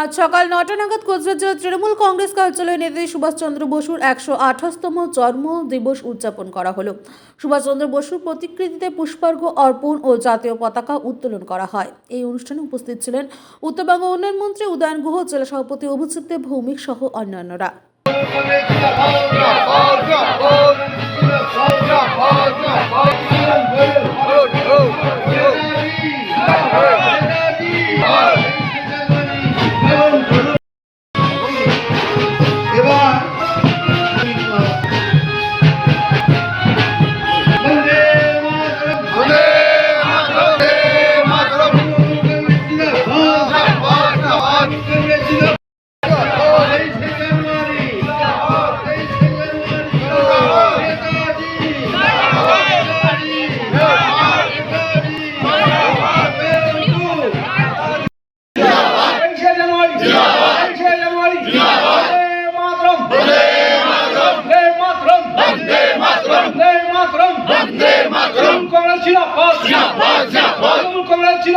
আজ সকাল নটা নাগাদ কোচবিহার জেলা তৃণমূল কংগ্রেস কার্যালয়ে নেতাজি সুভাষচন্দ্র বসুর একশো আঠাশতম জন্ম দিবস উদযাপন করা হলো। সুভাষচন্দ্র বসুর প্রতিকৃতিতে পুষ্পার্ঘ্য অর্পণ ও জাতীয় পতাকা উত্তোলন করা হয়। এই অনুষ্ঠানে উপস্থিত ছিলেন উত্তরবঙ্গ উন্নয়ন মন্ত্রী উদয়ন গুহ, জেলা সভাপতি অভিজিৎ দেব, ভৌমিক সহ অন্যান্যরা।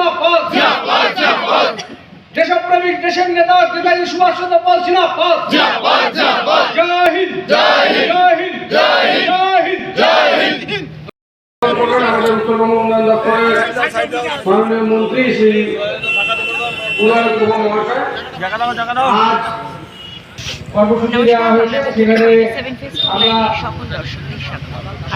জিন্দাবাদ জিন্দাবাদ জিন্দাবাদ। দেশপ্রেমিক দেশের নেতা নেতাজি সুভাষচন্দ্র বোস জিন্দাবাদ। জিন্দাবাদ জিন্দাবাদ। জয় হিন্দ জয় হিন্দ জয় হিন্দ জয় হিন্দ জয় হিন্দ। আমাদের উত্তরবঙ্গ উন্নয়ন দপ্তরের মাননীয় মন্ত্রী শ্রী উদয় কুমার মহাশয়। আজ কর্মসূচি দেওয়া হয়েছে সেখানে আমরা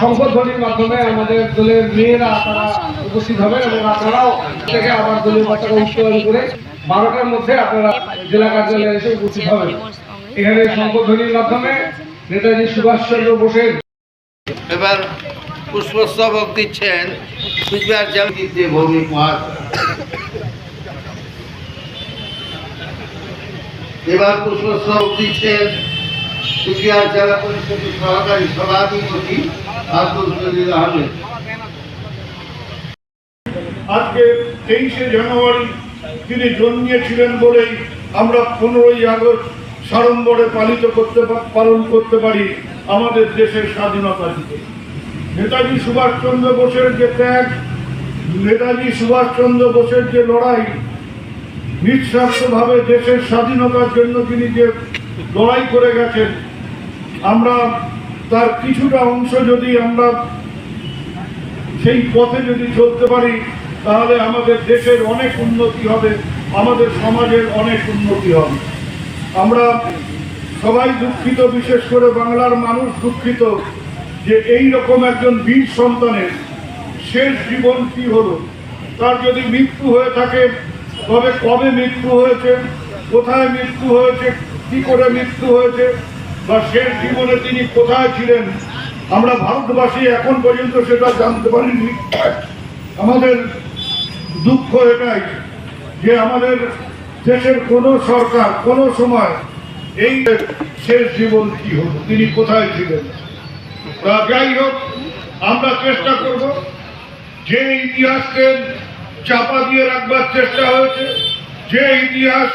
সংবর্ধনীর মাধ্যমে আমাদের দলের মেয়েরা তারা উপস্থিত হবেন এবং আপনারাও থেকে আবার দলীয় পতাকা উত্তোলন করে বারোটার মধ্যে আপনারা জেলা কার্যালয়ে এসে উপস্থিত হবেন। এখানে সংবর্ধনীর মাধ্যমে নেতাজি সুভাষচন্দ্র বোসের এবার পুষ্পস্তবক দিচ্ছেন কুচবিহার জেলা যে ভৌমিক মহাশয় এবার পুষ্পস্তবক দিচ্ছেন কুচবিহার জেলা পরিষদের সহকারী সভাধিপতি আব্দুল আহমেদ। আজকে তেইশে জানুয়ারি তিনি জন্মিয়েছিলেন বলেই আমরা পনেরোই আগস্ট সাড়ম্বরে পালিত করতে পালন করতে পারি আমাদের দেশের স্বাধীনতা দিবস। নেতাজি সুভাষচন্দ্র বোসের যে ত্যাগ, নেতাজি সুভাষচন্দ্র বোসের যে লড়াই নিঃস্বার্থভাবে দেশের স্বাধীনতার জন্য তিনি যে লড়াই করে গেছেন, আমরা তার কিছুটা অংশ যদি আমরা সেই পথে যদি চলতে পারি, তাহলে আমাদের দেশের অনেক উন্নতি হবে, আমাদের সমাজের অনেক উন্নতি হবে। আমরা সবাই দুঃখিত, বিশেষ করে বাংলার মানুষ দুঃখিত যে এই রকম একজন বীর সন্তানের শেষ জীবন কি হলো? তার যদি মৃত্যু হয়ে থাকে তবে কবে মৃত্যু হয়েছে? কোথায় মৃত্যু হয়েছে? কি করে মৃত্যু হয়েছে? বা শেষ জীবনে তিনি কোথায় ছিলেন? আমরা ভারতবাসী এখন পর্যন্ত সেটা জানতে পারিনি। আমাদের দুঃখ এটাই যে আমাদের দেশের কোনো সরকার, কোনো সময় এই শেষ জীবন কি হলো? তিনি কোথায় ছিলেন? যাই হোক, আমরা চেষ্টা করব যে ইতিহাসকে চাপা দিয়ে রাখবার চেষ্টা হয়েছে। যে ইতিহাস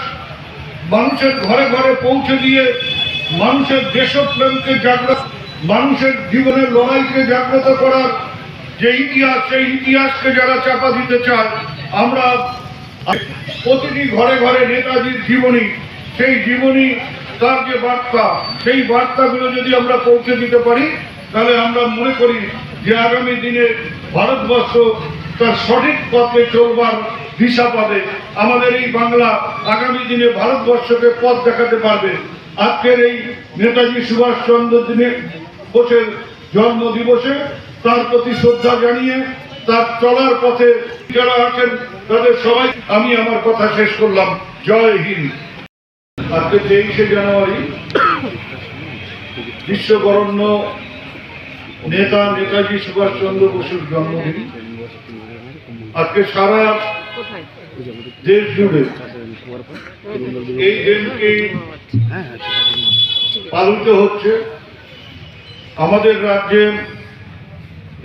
মানুষের ঘরে ঘরে পৌঁছে দিয়ে মানুষের দেশপ্রেমকে জাগ্রত, মানুষের জীবনের লড়াইকে জাগ্রত করার যে ইতিহাস, সেই ইতিহাসকে যারা চাপা দিতে চায়, আমরা প্রতিটি ঘরে ঘরে নেতাজির জীবনী, সেই জীবনী তার যে বার্তা, সেই বার্তাগুলো যদি আমরা পৌঁছে দিতে পারি, তাহলে আমরা মনে করি যে আগামী দিনে ভারতবর্ষ তার সঠিক পথে চলবার দিশা পাবে। আমাদের এই বাংলা আগামী দিনে ভারতবর্ষকে পথ দেখাতে পারবে। আজকের এই নেতাজি সুভাষচন্দ্র দিনে বোসের জন্ম দিবসে তার প্রতি শ্রদ্ধা জানিয়ে তার চলার পথে যারা আছেন তাদের সবাই আমি আমার কথা শেষ করলাম। জয় হিন্দ। আজকে তেইশে জানুয়ারি বিশ্ববরণ্য নেতা নেতাজি সুভাষচন্দ্র বসুর জন্মদিন। আজকে সারা দেশ জুড়ে এই দিনটি পালিত হচ্ছে। আমাদের রাজ্যে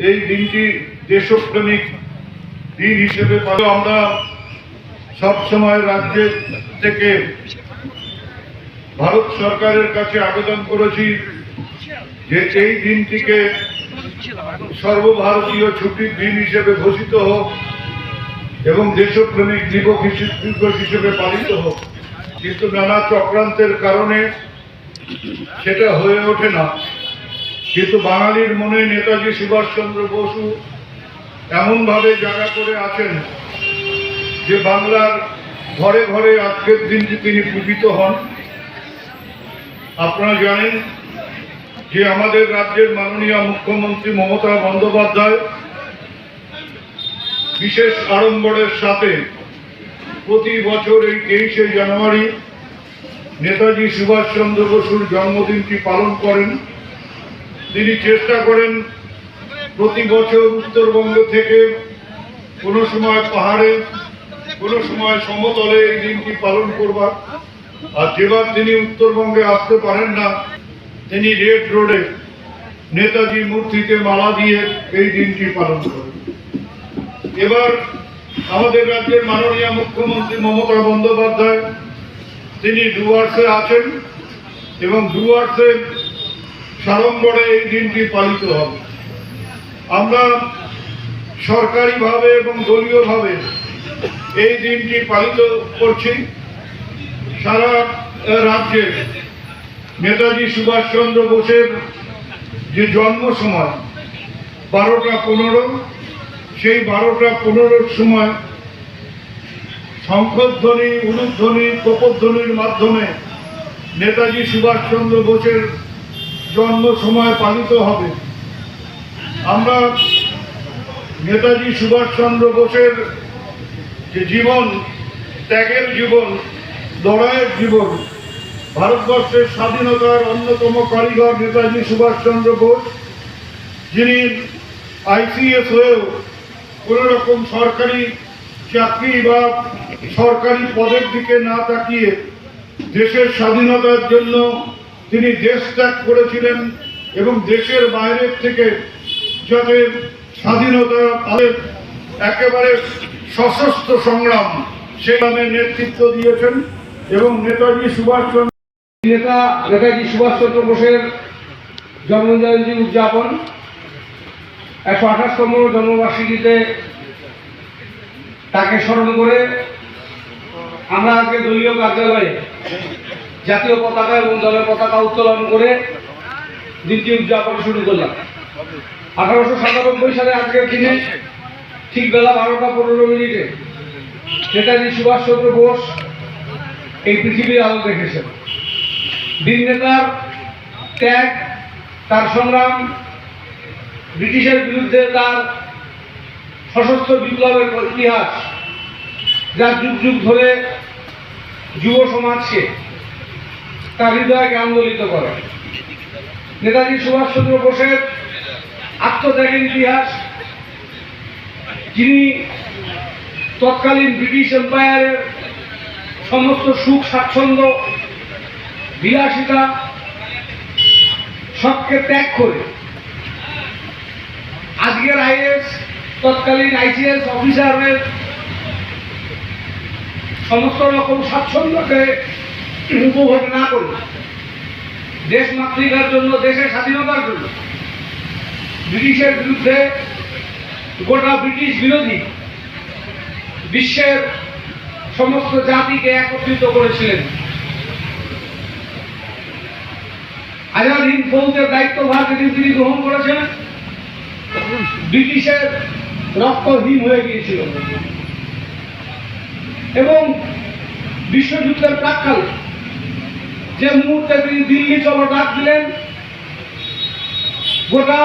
এই দিনটি দেশপ্রেমিক দিন হিসেবে আমরা সবসময় রাজ্যের থেকে ভারত সরকারের কাছে আবেদন করেছি যে এই দিনটিকে সর্বভারতীয় ছুটির দিন হিসেবে ঘোষিত হোক। এবং দেশপ্রেমিক দিবস দিবস হিসেবে পালিত হোক। কিন্তু নানা চক্রান্তের কারণে সেটা হয়ে ওঠে না। কিন্তু বাঙালির মনে নেতাজি সুভাষচন্দ্র বসু এমনভাবে জায়গা করে আছেন যে বাংলার ঘরে ঘরে আজকের দিনটি তিনি পূজিত হন, আপনারা জানেন যে আমাদের রাজ্যের মাননীয় মুখ্যমন্ত্রী মমতা বন্দ্যোপাধ্যায় বিশেষ আড়ম্বরের সাথে প্রতি বছর এই তেইশে জানুয়ারি নেতাজি সুভাষচন্দ্র বসুর জন্মদিনটি পালন করেন। তিনি চেষ্টা করেন প্রতি বছর উত্তরবঙ্গ থেকে কোনো সময় পাহাড়ে, কোনো সময় সমতলে এই দিনটি পালন করবার। আর যেবার তিনি উত্তরবঙ্গে আসতে পারেন না, তিনি রেড রোডে নেতাজি মূর্তিতে মালা দিয়ে এই দিনটি পালন করেন। এবার আমাদের রাজ্যের মাননীয় মুখ্যমন্ত্রী মমতা বন্দ্যোপাধ্যায়, তিনি ডুয়ার্সে আছেন এবং ডুয়ার্সে সাড়ম্বরে এই দিনটি পালিত হবে। আমরা সরকারিভাবে এবং দলীয়ভাবে এই দিনটি পালিত করছি। সারা রাজ্যে নেতাজি সুভাষচন্দ্র বোসের যে জন্ম সময় বারোটা পনেরো সেই বারোটা পনেরোর সময় শঙ্খধ্বনি উলুধ্বনি প্রপধ্বনির মাধ্যমে নেতাজি সুভাষচন্দ্র বোসের জন্ম সময় পালিত হবে। আমরা নেতাজি সুভাষচন্দ্র বোসের যে জীবন, ত্যাগের জীবন, লড়াইয়ের জীবন, ভারতবর্ষের স্বাধীনতার অন্যতম কারিগর নেতাজি সুভাষচন্দ্র বোস, যিনি আইসিএস হয়েও কোনো রকম সরকারি চাকরি বা সরকারি পদের দিকে না তাকিয়ে দেশের স্বাধীনতার জন্য তিনি দেশ ত্যাগ করেছিলেন এবং দেশের বাইরের থেকে যাতে স্বাধীনতা তাদের একেবারে সশস্ত্র সংগ্রাম সেখানে নেতৃত্ব দিয়েছেন এবং নেতাজি সুভাষচন্দ্র নেতা নেতাজি সুভাষচন্দ্র বোসের জন্মজয়ন্তী উদযাপন একশো আঠাশতম জন্মবার্ষিকীতে তাকে স্মরণ করে আমরা আজকে দলীয় কার্যালয়ে জাতীয় পতাকা এবং দলের পতাকা উত্তোলন করে দিনটি উদযাপন শুরু করলাম। আঠারোশো সাতানব্বই সালে আজকের দিনে ঠিক বেলা বারোটা পনেরো মিনিটে নেতাজি সুভাষচন্দ্র বোস এই পৃথিবীর আলো দেখেছেন। দিন নেতার ত্যাগ, তার সংগ্রাম ব্রিটিশের বিরুদ্ধে তার সশস্ত্র বিপ্লবের ইতিহাস, যা যুগ যুগ ধরে যুব সমাজকে তার হৃদয়কে আন্দোলিত করে। নেতাজি সুভাষচন্দ্র বোসের আত্মত্যাগের ইতিহাস, যিনি তৎকালীন ব্রিটিশ এম্পায়ারের সমস্ত সুখ, স্বাচ্ছন্দ্য, বিলাসিতা সবকে ত্যাগ করে আজকের আইএস তৎকালীন আইসিএস অফিসারের সমস্ত রকম স্বাচ্ছন্দ্যকে উপভোগ না করে দেশ মাতৃকার জন্য, দেশের স্বাধীনতার জন্য ব্রিটিশের বিরুদ্ধে গোটা ব্রিটিশ বিরোধী বিশ্বের সমস্ত জাতিকে একত্রিত করেছিলেন। আজাদ হিন্দ ফৌজের দায়িত্বভার যেদিন তিনি গ্রহণ করেছেন ব্রিটিশের রক্তহীন হয়ে গিয়েছিল। এবং বিশ্বযুদ্ধের প্রাককালে, যে মুহূর্তে তিনি দিল্লি চলো ডাক দিলেন, গোটা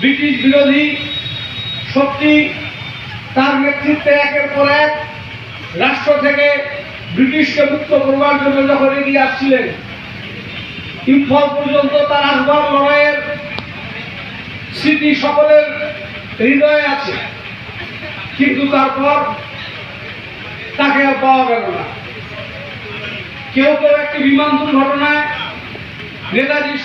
ব্রিটিশ বিরোধী শক্তি তার নেতৃত্বে একের পর এক রাষ্ট্র থেকে ব্রিটিশকে মুক্ত করবার জন্য যখন এগিয়ে আসছিলেন, ইম্ফল পর্যন্ত তার আসবার লড়াইয়ের স্মৃতি সকলের হৃদয়ে আছে। কিন্তু তারপর তাকে আর পাওয়া গেল না। কেউ কেউ একটি বিমান দুর্ঘটনায় নেতাজি